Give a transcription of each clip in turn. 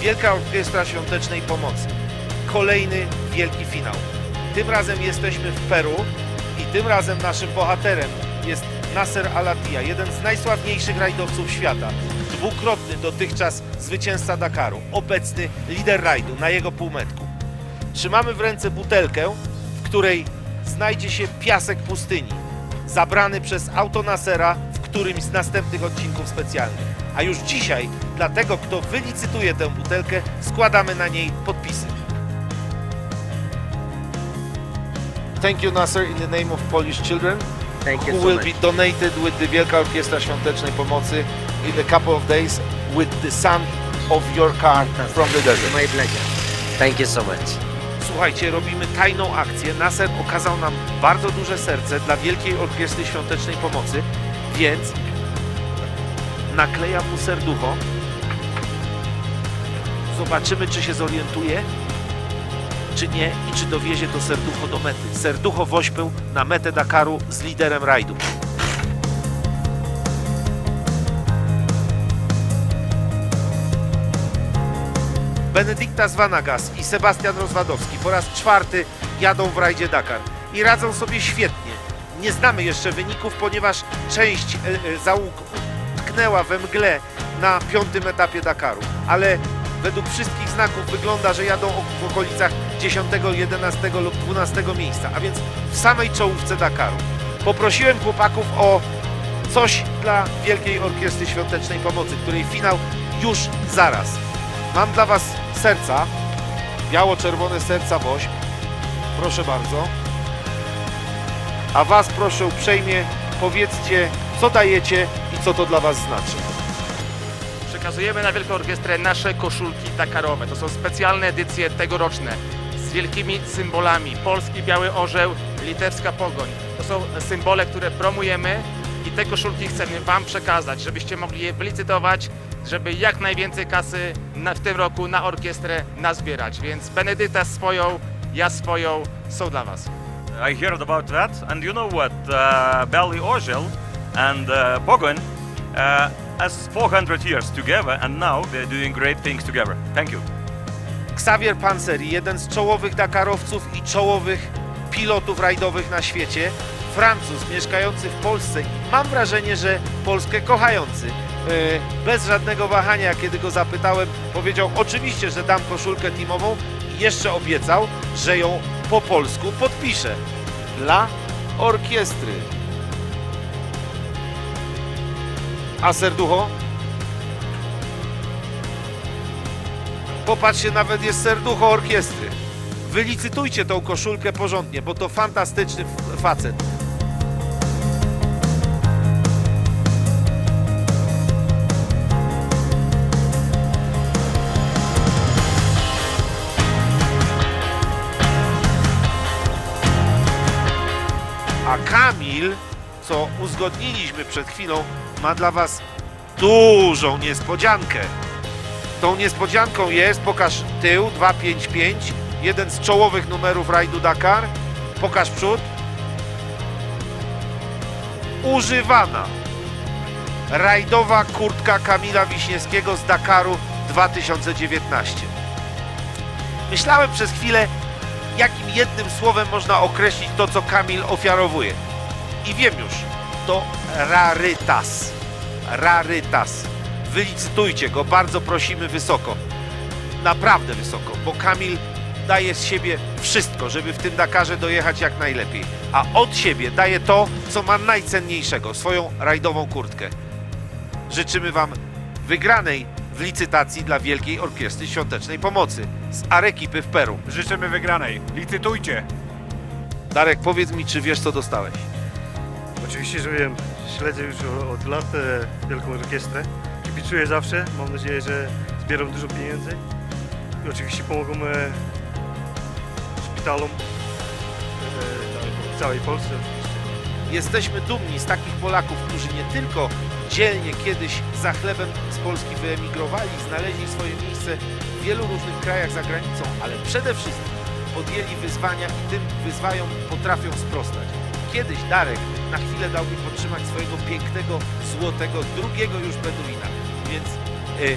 Wielka Orkiestra Świątecznej Pomocy. Kolejny wielki finał. Tym razem jesteśmy w Peru i tym razem naszym bohaterem jest Nasser Al-Attiyah, jeden z najsławniejszych rajdowców świata. Dwukrotny dotychczas zwycięzca Dakaru, obecny lider rajdu na jego półmetku. Trzymamy w ręce butelkę, w której znajdzie się piasek pustyni, zabrany przez auto Nasera w którymś z następnych odcinków specjalnych. A już dzisiaj dla tego, kto wylicytuje tę butelkę, składamy na niej podpisy. Thank you Nasser in the name of Polish children Thank you who so will much. be donated with the Wielka Orkiestra Świątecznej Pomocy in a couple of days with the sound of your car from the desert. My pleasure. Thank you so much. Słuchajcie, robimy tajną akcję. Nasser okazał nam bardzo duże serce dla Wielkiej Orkiestry Świątecznej Pomocy, więc naklejam mu serducho. Zobaczymy, czy się zorientuje, czy nie i czy dowiezie to serducho do mety. Serducho wośpył na metę Dakaru z liderem rajdu. Benedykta Zwanagas i Sebastian Rozwadowski po raz czwarty jadą w rajdzie Dakar i radzą sobie świetnie. Nie znamy jeszcze wyników, ponieważ część e, e, załóg utknęła we mgle na piątym etapie Dakaru, ale według wszystkich znaków wygląda, że jadą w okolicach 10, 11 lub 12 miejsca, a więc w samej czołówce Dakaru. Poprosiłem chłopaków o coś dla Wielkiej Orkiestry Świątecznej Pomocy, której finał już zaraz. Mam dla Was serca, biało-czerwone serca woźb. Proszę bardzo. A Was proszę uprzejmie, powiedzcie, co dajecie co to dla Was znaczy. Przekazujemy na Wielką Orkiestrę nasze koszulki dakarowe. To są specjalne edycje tegoroczne z wielkimi symbolami. Polski Biały Orzeł, litewska Pogoń. To są symbole, które promujemy i te koszulki chcemy Wam przekazać, żebyście mogli je wylicytować, żeby jak najwięcej kasy na, w tym roku na orkiestrę nazbierać. Więc Benedyta swoją, ja swoją są dla Was. I heard about that, and you know what? Uh, Bally Orgel and uh, Pogon uh, has 400 years together, and now they're doing great things together. Thank you. Xavier Panseri, jeden z czołowych Dakarowców i czołowych pilotów rajdowych na świecie, Francuz mieszkający w Polsce mam wrażenie, że Polskę kochający. Yy, Bez żadnego wahania, kiedy go zapytałem, powiedział oczywiście, że dam koszulkę teamową i jeszcze obiecał, że ją po polsku podpisze dla orkiestry. A serducho? Popatrzcie, nawet jest serducho orkiestry. Wylicytujcie tą koszulkę porządnie, bo to fantastyczny facet. Co uzgodniliśmy przed chwilą, ma dla Was dużą niespodziankę. Tą niespodzianką jest, pokaż tył, 255, jeden z czołowych numerów rajdu Dakar. Pokaż przód. Używana rajdowa kurtka Kamila Wiśniewskiego z Dakaru 2019. Myślałem przez chwilę, jakim jednym słowem można określić to, co Kamil ofiarowuje. I wiem już, to rarytas. Rarytas. Wylicytujcie go, bardzo prosimy wysoko. Naprawdę wysoko, bo Kamil daje z siebie wszystko, żeby w tym Dakarze dojechać jak najlepiej. A od siebie daje to, co ma najcenniejszego, swoją rajdową kurtkę. Życzymy Wam wygranej w licytacji dla Wielkiej Orkiestry Świątecznej Pomocy z Arekipy w Peru. Życzymy wygranej. Licytujcie. Darek, powiedz mi, czy wiesz, co dostałeś? Oczywiście, że wiem. Śledzę już od lat e, Wielką Orkiestrę. Kibicuję zawsze. Mam nadzieję, że zbieram dużo pieniędzy. I oczywiście pomogą e, szpitalom e, w całej Polsce. Jesteśmy dumni z takich Polaków, którzy nie tylko dzielnie kiedyś za chlebem z Polski wyemigrowali, znaleźli swoje miejsce w wielu różnych krajach za granicą, ale przede wszystkim podjęli wyzwania i tym wyzwaniom potrafią sprostać. Kiedyś Darek na chwilę dał mi podtrzymać swojego pięknego, złotego, drugiego już Beduina, więc y,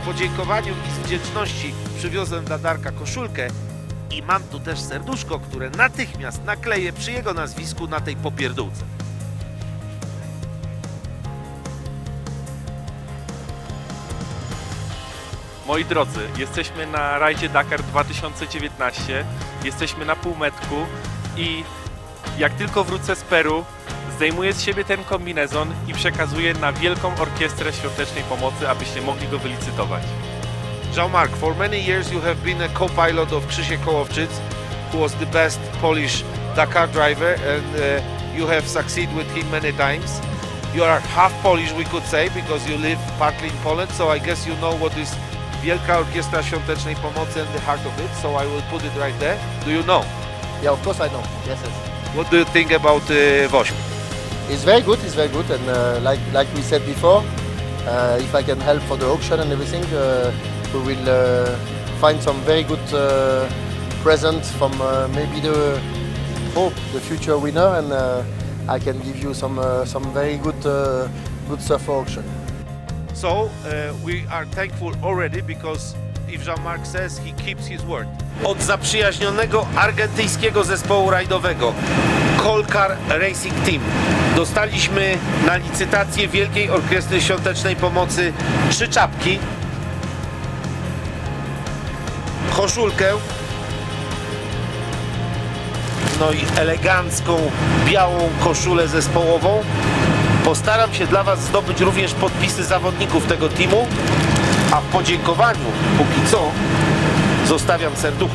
w podziękowaniu i z wdzięczności przywiozłem dla Darka koszulkę i mam tu też serduszko, które natychmiast nakleję przy jego nazwisku na tej popierdółce. Moi drodzy, jesteśmy na rajdzie Dakar 2019, jesteśmy na półmetku i jak tylko wrócę z Peru, zdejmuję z siebie ten kombinezon i przekazuję na Wielką Orkiestrę Świątecznej Pomocy, abyście mogli go wylicytować. Jean-Marc, for many years you have been a co-pilot of Krzysiek Kołowczyc, who was the best Polish Dakar driver, and uh, you have succeeded with him many times. You are half Polish, we could say, because you live partly in Poland, so I guess you know what is Wielka Orkiestra Świątecznej Pomocy and the heart of it, so I will put it right there. Do you know? Yeah, of course I know. Yes, yes. What do you think about uh, Wośm? It's very good. It's very good, and uh, like like we said before, uh, if I can help for the auction and everything, uh, we will uh, find some very good uh, presents from uh, maybe the hope, the future winner, and uh, I can give you some uh, some very good uh, good stuff for auction. So uh, we are thankful already because if Jean-Marc says he keeps his word. Od zaprzyjaźnionego argentyńskiego zespołu rajdowego Colcar Racing Team dostaliśmy na licytację Wielkiej Orkiestry Świątecznej Pomocy trzy czapki, koszulkę, no i elegancką białą koszulę zespołową. Postaram się dla Was zdobyć również podpisy zawodników tego teamu, a w podziękowaniu póki co zostawiam serducho.